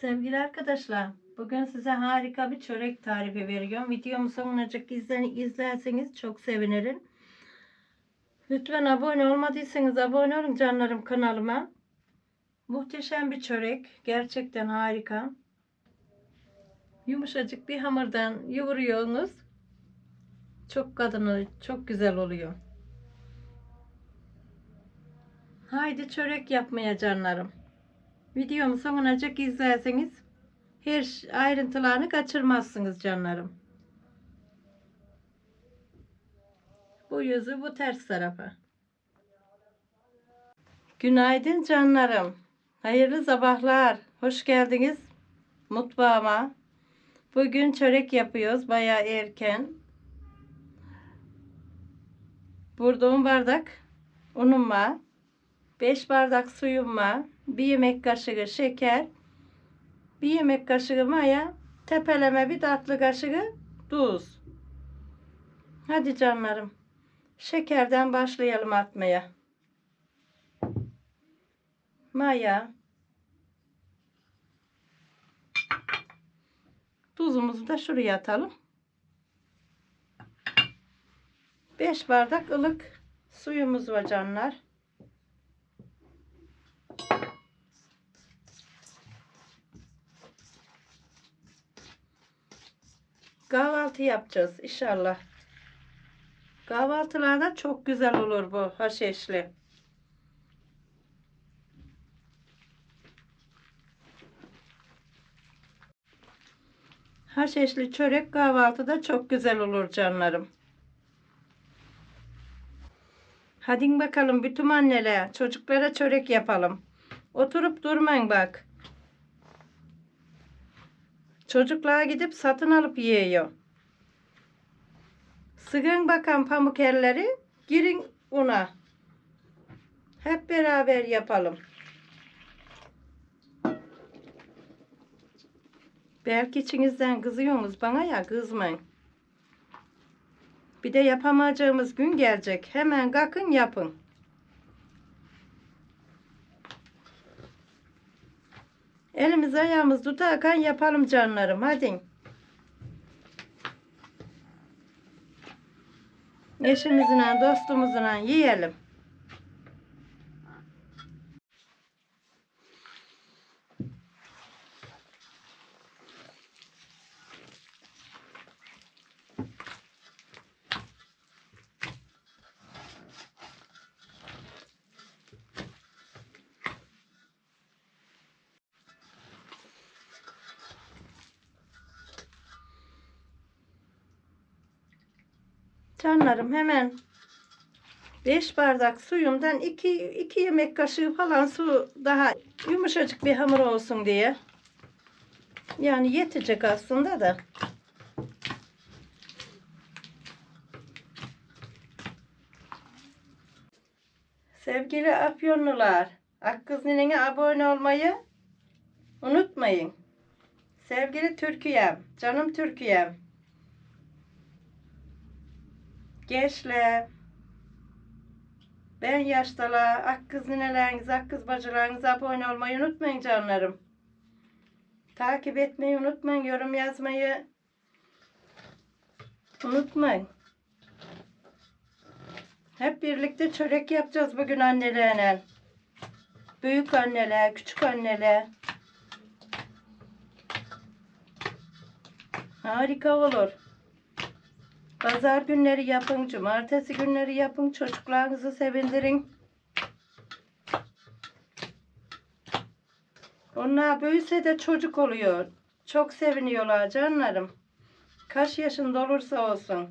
Sevgili arkadaşlar, bugün size harika bir çörek tarifi veriyorum. Videomu sonunacık izle, izlerseniz çok sevinirim. Lütfen abone olmadıysanız abone olun canlarım kanalıma. Muhteşem bir çörek. Gerçekten harika. Yumuşacık bir hamurdan yoğuruyorsunuz. Çok kadını, çok güzel oluyor. Haydi çörek yapmaya canlarım. Videomu sonunacık izlerseniz her ayrıntılarını kaçırmazsınız canlarım. Bu yüzü bu ters tarafa. Günaydın canlarım. Hayırlı sabahlar. Hoş geldiniz mutfağıma. Bugün çörek yapıyoruz bayağı erken. Burada 10 bardak unum var. 5 bardak suyum var. 1 yemek kaşığı şeker. 1 yemek kaşığı maya. Tepeleme bir tatlı kaşığı tuz. Hadi canlarım. Şekerden başlayalım atmaya. Maya. Tuzumuzu da şuraya atalım. 5 bardak ılık suyumuz var canlar. Kahvaltı yapacağız inşallah. Kahvaltılarda çok güzel olur bu haşeşli. Haşeşli çörek kahvaltıda çok güzel olur canlarım. Hadi bakalım bütün anneler çocuklara çörek yapalım. Oturup durmayın bak. Çocuklar gidip satın alıp yiyor. Sıkın bakan pamuk elleri, girin una. Hep beraber yapalım. Belki içinizden kızıyorsunuz bana ya kızmayın. Bir de yapamayacağımız gün gelecek. Hemen kalkın yapın. Elimiz ayağımız tutarken yapalım canlarım. Hadi. Eşimizle, dostumuzla yiyelim. Canlarım hemen 5 bardak suyumdan 2 2 yemek kaşığı falan su daha yumuşacık bir hamur olsun diye. Yani yetecek aslında da. Sevgili Afyonlular, Akkız Nine'ye abone olmayı unutmayın. Sevgili Türkiye'm, canım Türkiye'm. Gençler, ben yaşlılar, ak kız nineleriniz, ak kız bacılarınız abone olmayı unutmayın canlarım. Takip etmeyi unutmayın, yorum yazmayı unutmayın. Hep birlikte çörek yapacağız bugün annelerle. Büyük anneler, küçük anneler. Harika olur. Pazar günleri yapın, cumartesi günleri yapın, çocuklarınızı sevindirin. Onlar büyüse de çocuk oluyor. Çok seviniyorlar canlarım. Kaç yaşında olursa olsun.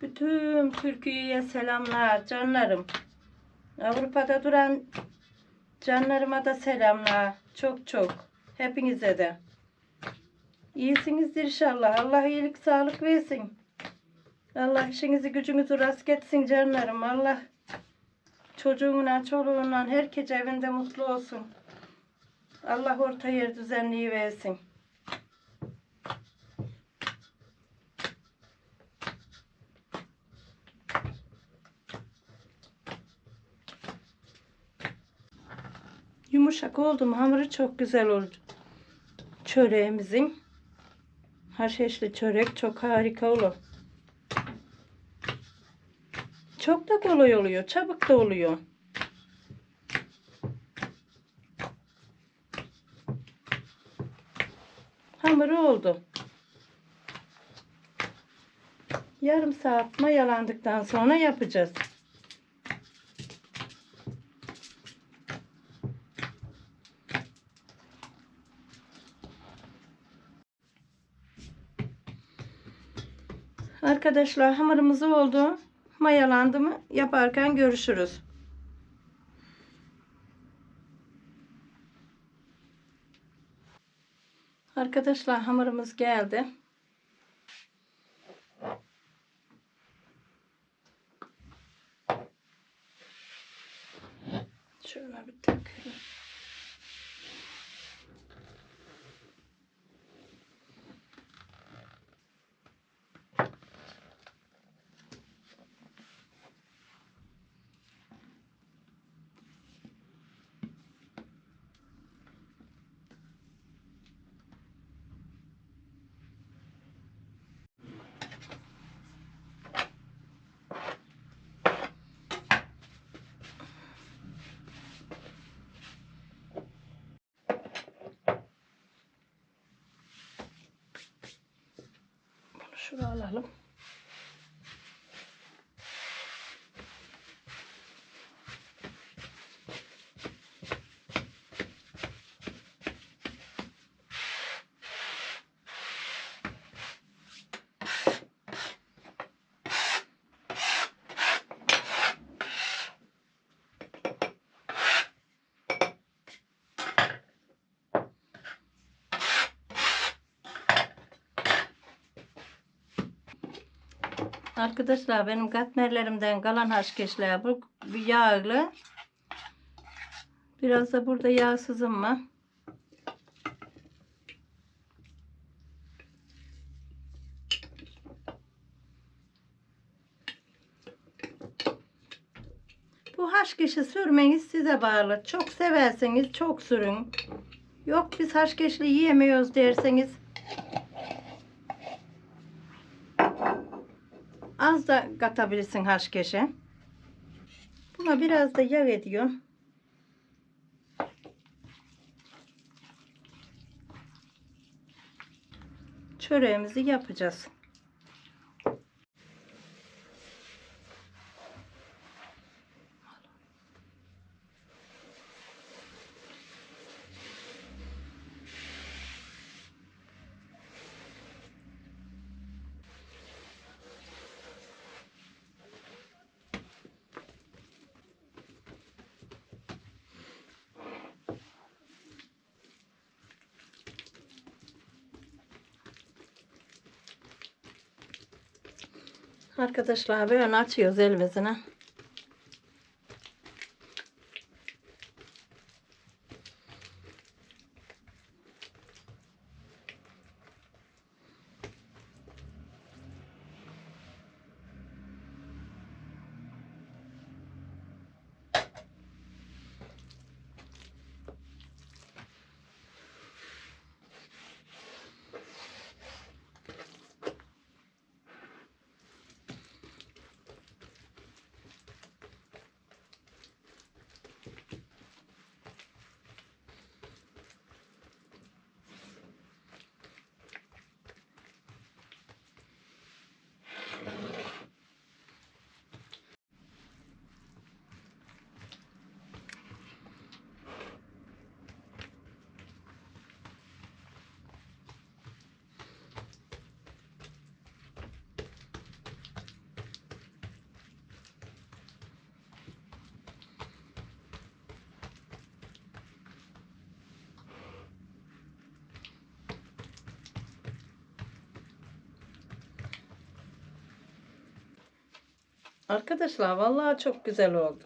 Bütün Türkiye'ye selamlar canlarım. Avrupa'da duran canlarıma da selamlar. Çok çok. Hepinize de. İyisinizdir inşallah. Allah iyilik sağlık versin. Allah işinizi gücünüzü rast etsin canlarım. Allah çocuğunla, çoluğunla herkes evinde mutlu olsun. Allah orta yer düzenliği versin. Yumuşak oldu mu hamuru çok güzel olur. Çöreğimizin. Haşhaşlı çörek çok harika olur. Çok da kolay oluyor. Çabuk da oluyor. Hamuru oldu. Yarım saat mayalandıktan sonra yapacağız. Arkadaşlar hamurumuz oldu. Mayalandı mı yaparken görüşürüz. Arkadaşlar hamurumuz geldi. Şöyle bir takayım. Bunu şuraya alalım. Arkadaşlar benim katmerlerimden kalan haşkeşler bu yağlı. Biraz da burada yağsızım var. Bu haşkeşi sürmeniz size bağlı. Çok severseniz çok sürün. Yok biz haşkeşli yiyemiyoruz derseniz Az da katabilirsin haşkeşe. Buna biraz da yağ ediyorum. Çöreğimizi yapacağız. Arkadaşlar böyle açıyoruz elimizine. Arkadaşlar vallahi çok güzel oldu.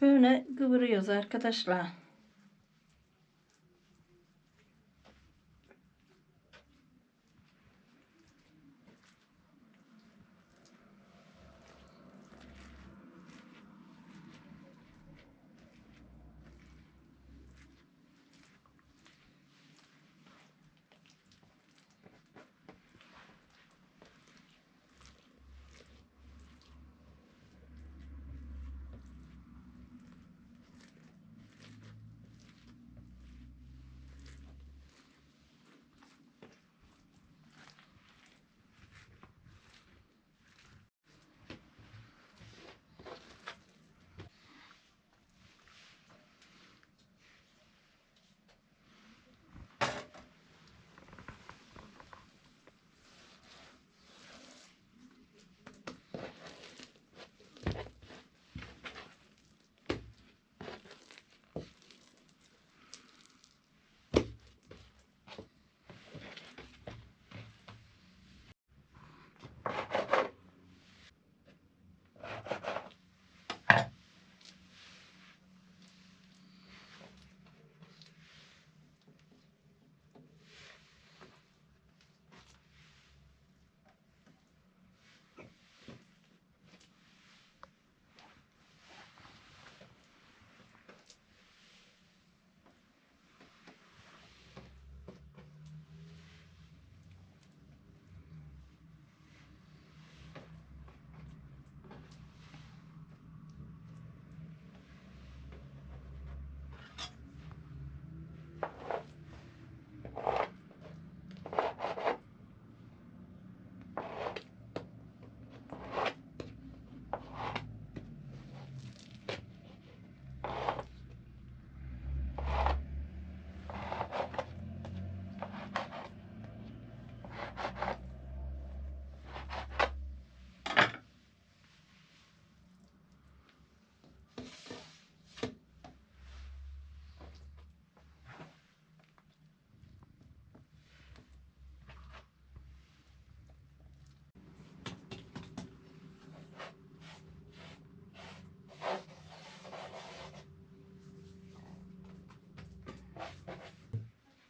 Böyle kıvırıyoruz arkadaşlar.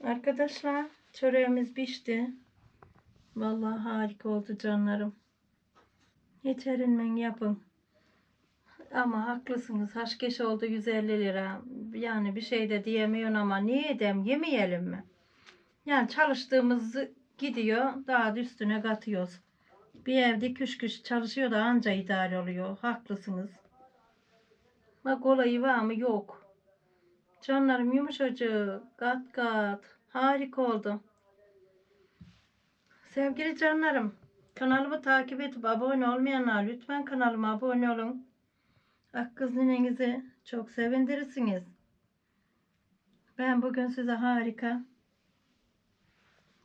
Arkadaşlar çöreğimiz pişti. Vallahi harika oldu canlarım. Hiç erinmeyin yapın. Ama haklısınız. Haşkeş oldu 150 lira. Yani bir şey de diyemiyorsun ama niye edem yemeyelim mi? Yani çalıştığımız gidiyor. Daha da üstüne katıyoruz. Bir evde küş küş çalışıyor da anca idare oluyor. Haklısınız. Bak olayı var mı? Yok. Canlarım yumuşacık, kat kat, harika oldu. Sevgili canlarım, kanalımı takip edip abone olmayanlar lütfen kanalıma abone olun. Akkız ninenizi çok sevindirirsiniz. Ben bugün size harika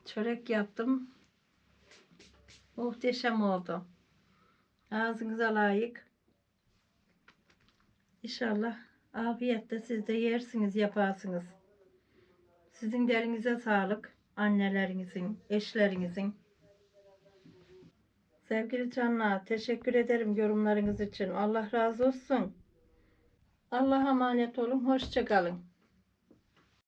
çörek yaptım. Muhteşem oldu. Ağzınıza layık. İnşallah afiyetle siz de yersiniz, yaparsınız. Sizin de elinize sağlık. Annelerinizin, eşlerinizin. Sevgili canlar, teşekkür ederim yorumlarınız için. Allah razı olsun. Allah'a emanet olun. Hoşça kalın.